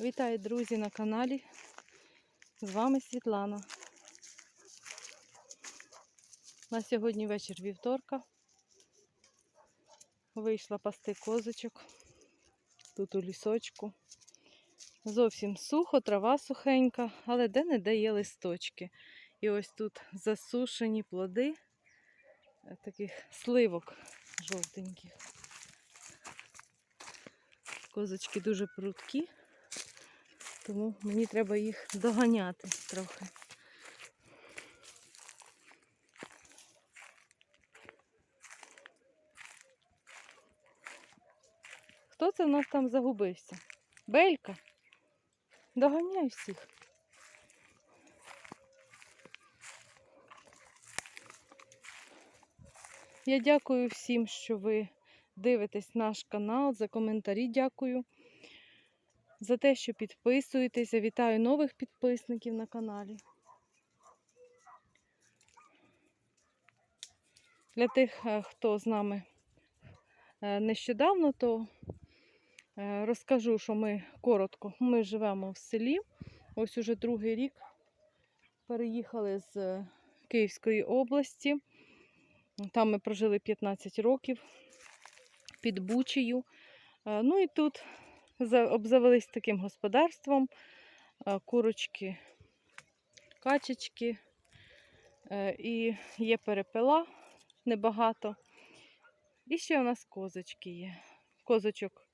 Вітаю, друзі, на каналі. З вами Світлана. На сьогодні вечір вівторка. Вийшла пасти козочок. Тут у лісочку. Зовсім сухо, трава сухенька, але де-не-де є листочки. І ось тут засушені плоди таких сливок жовтеньких. Козочки дуже прудкі, тому мені треба їх доганяти трохи. Хто це в нас там загубився? Белька? Доганяй всіх. Я дякую всім, що ви дивитесь наш канал, за коментарі дякую. За те, що підписуєтеся. Вітаю нових підписників на каналі. Для тих, е, хто з нами е, нещодавно, то е, розкажу, що ми коротко. Ми живемо в селі. Ось уже другий рік. Переїхали з Київської області. Там ми прожили 15 років під Бучею. Ну і тут обзавелись таким господарством. Е, Курочки, качечки. Е, І є перепела небагато. І ще у нас козочки є. Козочок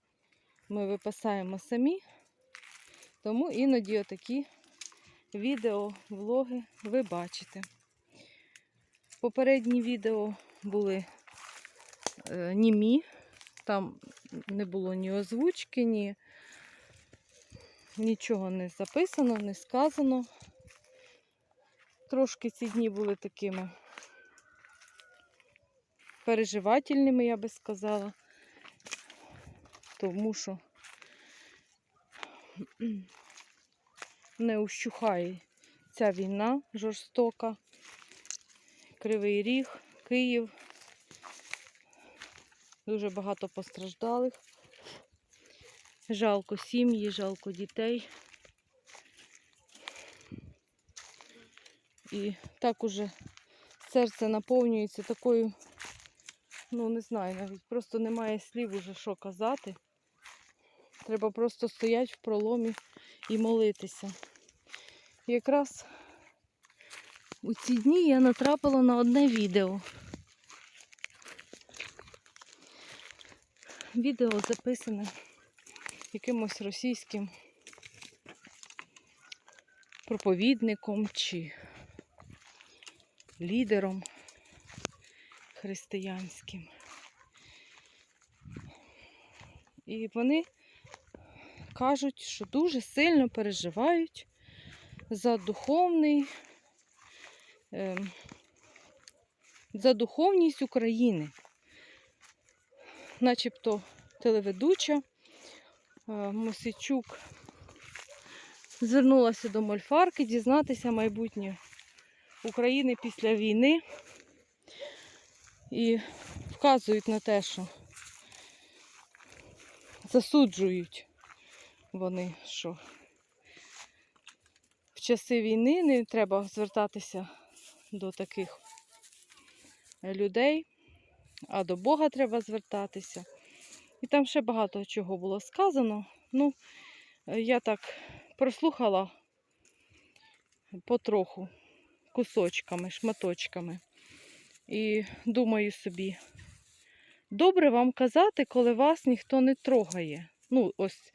ми випасаємо самі, тому іноді отакі відео, влоги ви бачите. Попередні відео були е, німі, там не було ні озвучки, ні нічого не записано, не сказано. Трошки ці дні були такими переживательними, я би сказала, тому що не ущухає ця війна жорстока. Кривий Ріг, Київ. Дуже багато постраждалих. Жалко сім'ї, жалко дітей. І так уже серце наповнюється такою, ну не знаю, навіть просто немає слів уже що казати. Треба просто стояти в проломі і молитися. І якраз у ці дні я натрапила на одне відео. Відео записане якимось російським проповідником чи лідером християнським. І вони кажуть, що дуже сильно переживають за духовний, ем, за духовність України. Начебто телеведуча. Е, Мосичук звернулася до Мольфарки дізнатися майбутнє України після війни і вказують на те, що засуджують вони, що в часи війни не треба звертатися до таких людей, а до Бога треба звертатися. І там ще багато чого було сказано. Ну, е, я так прослухала потроху кусочками, шматочками. І думаю собі, добре вам казати, коли вас ніхто не трогає. Ну, ось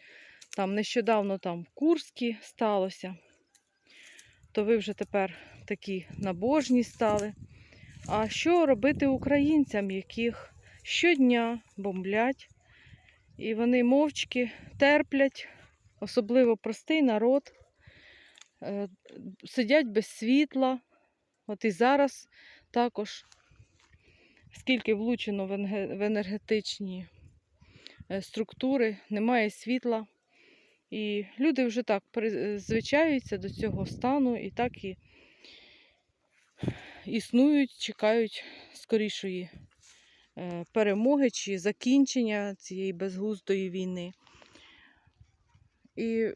там нещодавно там в Курській сталося, то ви вже тепер такі набожні стали. А що робити українцям, яких щодня бомблять, і вони мовчки терплять, особливо простий народ, е, сидять без світла. От і зараз також, скільки влучено в енергетичні е, структури, немає світла. І люди вже так при- звичаються до цього стану і так і існують, чекають скорішої е, перемоги чи закінчення цієї безглуздої війни. І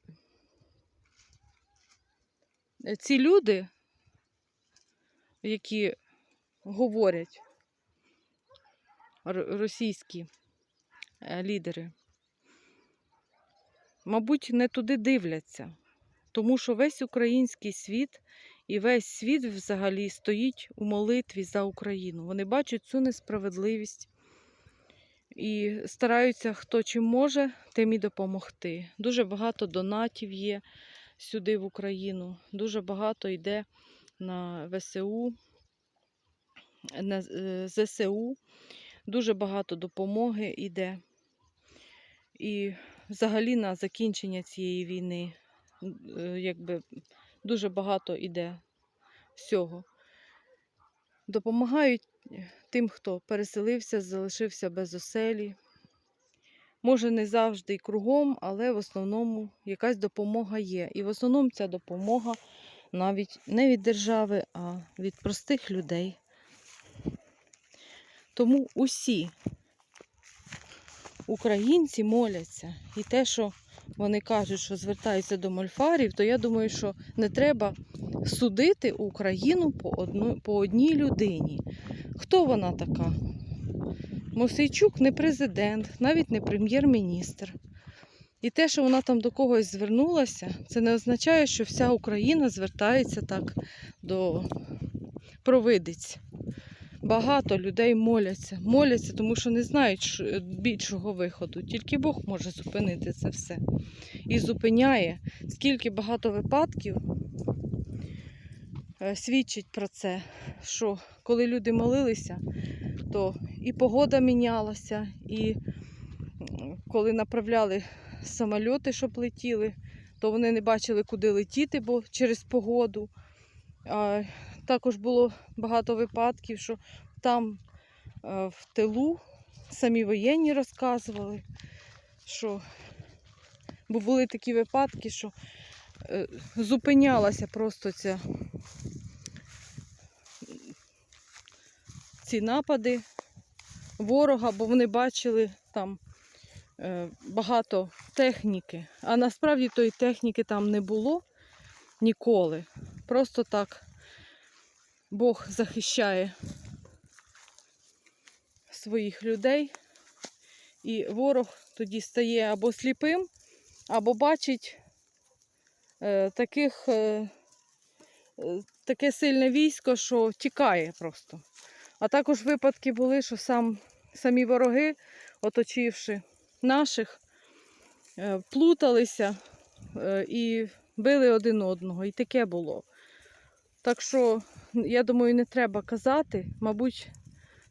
е, ці люди, які говорять російські е, лідери, мабуть, не туди дивляться, тому що весь український світ і весь світ взагалі стоїть у молитві за Україну. Вони бачать цю несправедливість і стараються, хто чим може, тим і допомогти. Дуже багато донатів є сюди в Україну, дуже багато йде на ВСУ, на е, ЗСУ, дуже багато допомоги йде. І взагалі на закінчення цієї війни е, якби дуже багато йде всього. Допомагають тим, хто переселився, залишився без оселі. Може, не завжди і кругом, але в основному якась допомога є. І в основному ця допомога навіть не від держави, а від простих людей. Тому усі українці моляться. І те, що вони кажуть, що звертаються до мольфарів, то я думаю, що не треба судити Україну по, одну, по одній людині. Хто вона така? Мосейчук не президент, навіть не прем'єр-міністр. І те, що вона там до когось звернулася, це не означає, що вся Україна звертається так до провидиць. Багато людей моляться. Моляться, тому що не знають більшого виходу. Тільки Бог може зупинити це все. І зупиняє. Скільки багато випадків е, свідчить про це, що коли люди молилися, то і погода мінялася, і коли направляли самольоти, щоб летіли, то вони не бачили, куди летіти, бо через погоду. Також було багато випадків, що там е, в тилу самі воєнні розказували, що бо були такі випадки, що е, зупинялася просто ця ці напади ворога, бо вони бачили там е, багато техніки. А насправді тої техніки там не було ніколи. Просто так Бог захищає своїх людей, і ворог тоді стає або сліпим, або бачить е, таких, е, е, таке сильне військо, що тікає просто. А також випадки були, що сам, самі вороги, оточивши наших, плуталися і били один одного. І таке було. Так що, я думаю, не треба казати, мабуть,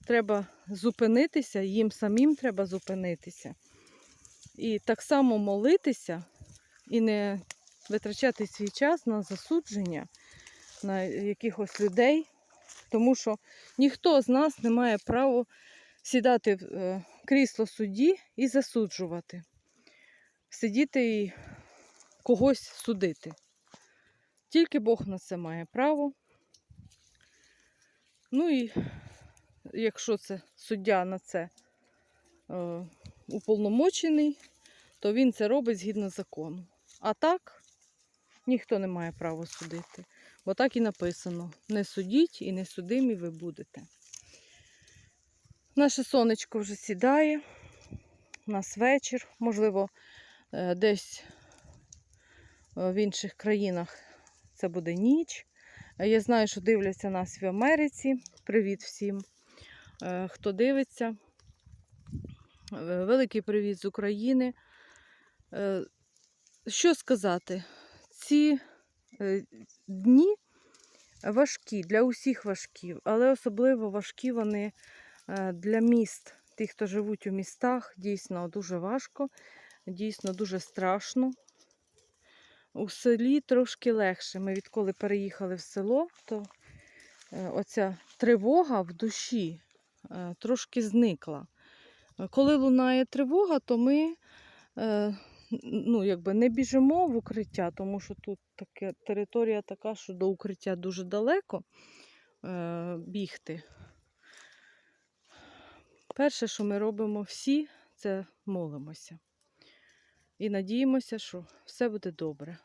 треба зупинитися, їм самим треба зупинитися. І так само молитися і не витрачати свій час на засудження, на якихось людей, тому що ніхто з нас не має права сідати в е, крісло судді і засуджувати, сидіти і когось судити. Тільки Бог на це має право. Ну і якщо це суддя на це е, уповномочений, то він це робить згідно закону. А так ніхто не має права судити. Бо так і написано: не судіть і не судимі ви будете. Наше сонечко вже сідає. У нас вечір, можливо, е, десь е, в інших країнах це буде ніч. Я знаю, що дивляться нас в Америці. Привіт всім, е, хто дивиться. Е, Великий привіт з України. Е, Що сказати? Ці дні важкі, для усіх важкі, але особливо важкі вони для міст. Тих, хто живуть у містах, дійсно дуже важко, дійсно дуже страшно. У селі трошки легше. Ми відколи переїхали в село, то е, оця тривога в душі е, трошки зникла. Е, Коли лунає тривога, то ми ну, якби не біжимо в укриття, тому що тут таке, територія така, що до укриття дуже далеко бігти. Перше, що ми робимо всі, це молимося. І надіємося, що все буде добре.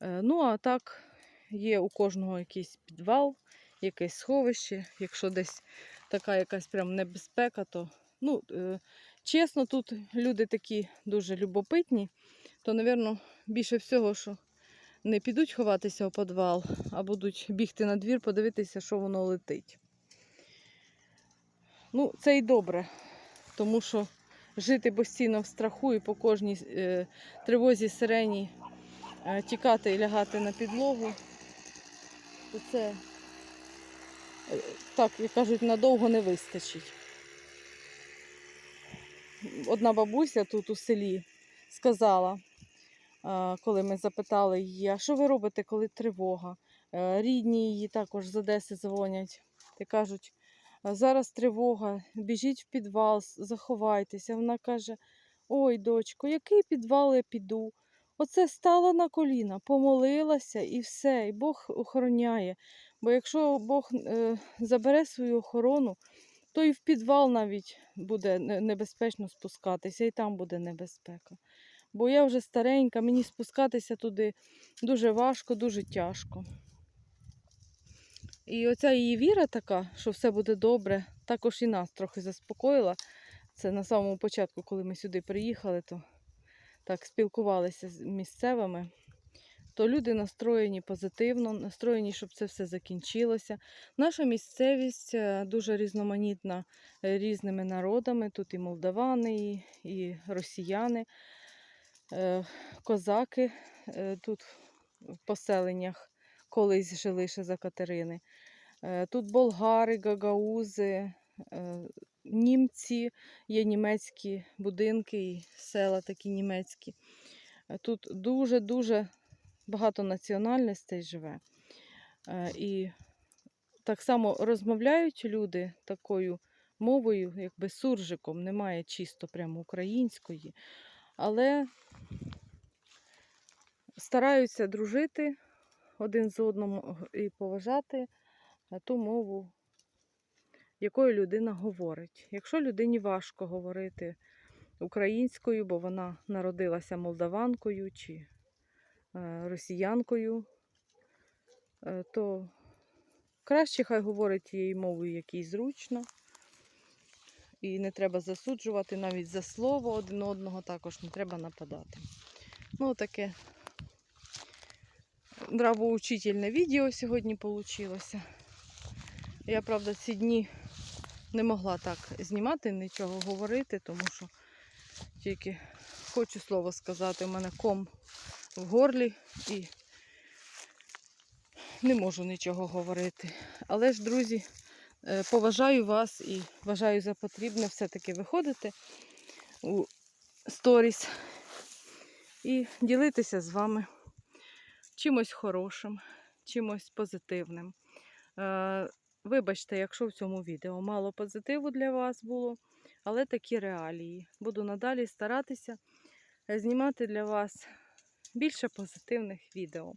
Е, Ну, а так, є у кожного якийсь підвал, якесь сховище. Якщо десь така якась прям небезпека, то ну, е, чесно, тут люди такі дуже любопитні, то, напевно, більше всього, що не підуть ховатися у підвал, а будуть бігти на двір, подивитися, що воно летить. Ну, це і добре, тому що жити постійно в страху і по кожній е, тривозі сирені е, тікати і лягати на підлогу, то це, е, так, як кажуть, надовго не вистачить. Одна бабуся тут у селі сказала, коли ми запитали її, а що ви робите, коли тривога? Рідні її також з Одеси дзвонять і кажуть, «А зараз тривога, біжіть в підвал, заховайтеся. Вона каже: Ой, дочко, який підвал я піду? Оце стала на коліна, помолилася і все, і Бог охороняє. Бо якщо Бог е, забере свою охорону, то і в підвал навіть буде небезпечно спускатися, і там буде небезпека. Бо я вже старенька, мені спускатися туди дуже важко, дуже тяжко. І оця її віра така, що все буде добре, також і нас трохи заспокоїла. Це на самому початку, коли ми сюди приїхали, то так спілкувалися з місцевими, то люди настроєні позитивно, настроєні, щоб це все закінчилося. Наша місцевість е, дуже різноманітна різними народами. Тут і молдавани, і, і росіяни, е, козаки е, тут в поселеннях колись жили ще за Катерини. Е, Тут болгари, гагаузи, е, німці, є німецькі будинки і села такі німецькі. Е, Тут дуже-дуже багато національностей живе. І так само розмовляють люди такою мовою, якби суржиком, немає чисто прямо української, але стараються дружити один з одним і поважати е, ту мову, якою людина говорить. Якщо людині важко говорити українською, бо вона народилася молдаванкою чи е, росіянкою, е, то краще хай говорить тією мовою, якій зручно. І не треба засуджувати навіть за слово один одного, також не треба нападати. Ну, таке нравоучительне відео сьогодні вийшло. Я, правда, ці дні не могла так знімати, нічого говорити, тому що тільки хочу слово сказати, у мене ком в горлі і не можу нічого говорити. Але ж, друзі, е, поважаю вас і вважаю за потрібне все-таки виходити у сторіс і ділитися з вами чимось хорошим, чимось позитивним. Вибачте, якщо в цьому відео мало позитиву для вас було, але такі реалії. Буду надалі старатися е, знімати для вас більше позитивних відео.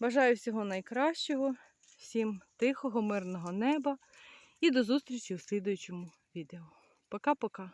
Бажаю всього найкращого, всім тихого, мирного неба і до зустрічі у слідуючому відео. Пока-пока!